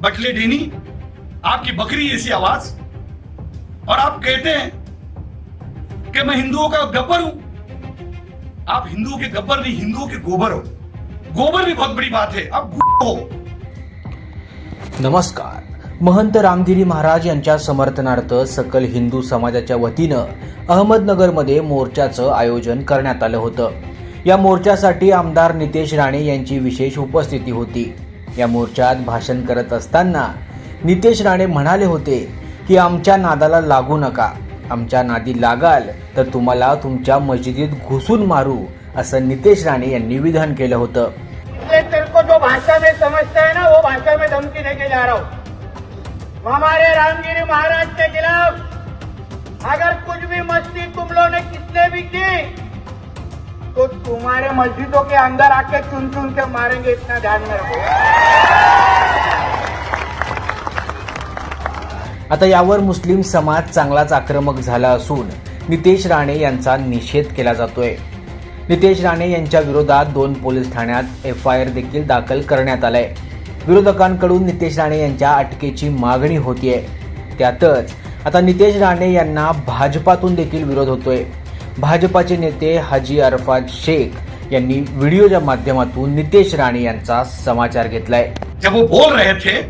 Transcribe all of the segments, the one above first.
बटले डेनी आपकी बकरी ऐसी आवाज। और आप कहते हैं कि मैं हिंदुओं का गब्बर हूं। आप हिंदुओं के गब्बर नहीं हिंदुओं के गोबर हो। गोबर भी बहुत बड़ी बात है आप हो। नमस्कार। महंत रामगिरी महाराज यांच्या समर्थनार्थ सकल हिंदू समाजाच्या वतीनं अहमदनगरमध्ये मोर्चाचं आयोजन करण्यात आलं होतं. या मोर्चासाठी आमदार नितेश राणे यांची विशेष उपस्थिती होती. या मोर्चात भाषण करत असताना नितेश राणे म्हणाले होते की आमच्या नादाला लागू नका. आमच्या नादी लागाल तर तुम्हाला तुमच्या मस्जिदीत घुसून मारू असं नितेश राणे यांनी विधान केलं होतं. जो भाषा में समझता है ना वो भाषा में धमकी देके जा रहा हूँ। हमारे रामगिरी महाराज के खिलाफ अगर कुछ भी मस्ती तुम लोगों ने किसने भी की तो तुम्हारे मस्जिदों के अंदर आके चुन चुन के मारेंगे इतना ध्यान में रखो। आता यावर मुस्लिम समाज चांगलाच आक्रमक झाला असून नितेश राणे यांचा निषेध केला जातोय. नितेश राणे यांच्या विरोधात दोन पोलीस ठाण्यात एफ आय आर देखील दाखल करण्यात आलाय. विरोधकांकडून नितेश राणे यांच्या अटकेची मागणी होतीये. त्यातच आता नितेश राणे यांना भाजपातून देखील विरोध होतोय. भाजपाचे नेते हाजी अरफात शेख यांनी व्हिडिओच्या माध्यमातून नितेश राणे यांचा समाचार घेतलाय. जब वो बोल रहे थे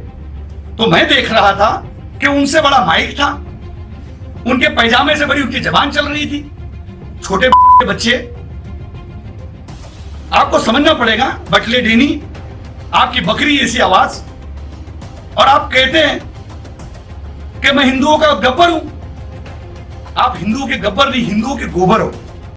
तो मैं देख रहा था कि उनसे बड़ा माइक था। उनके पैजामे से बड़ी उनकी जबान चल रही थी। छोटे बच्चे आपको समझना पड़ेगा बटले डेनी आपकी बकरी ऐसी आवाज। और आप कहते हैं कि मैं हिंदुओं का गब्बर हूं। आप हिंदुओं के गब्बर नहीं हिंदुओं के गोबर हो।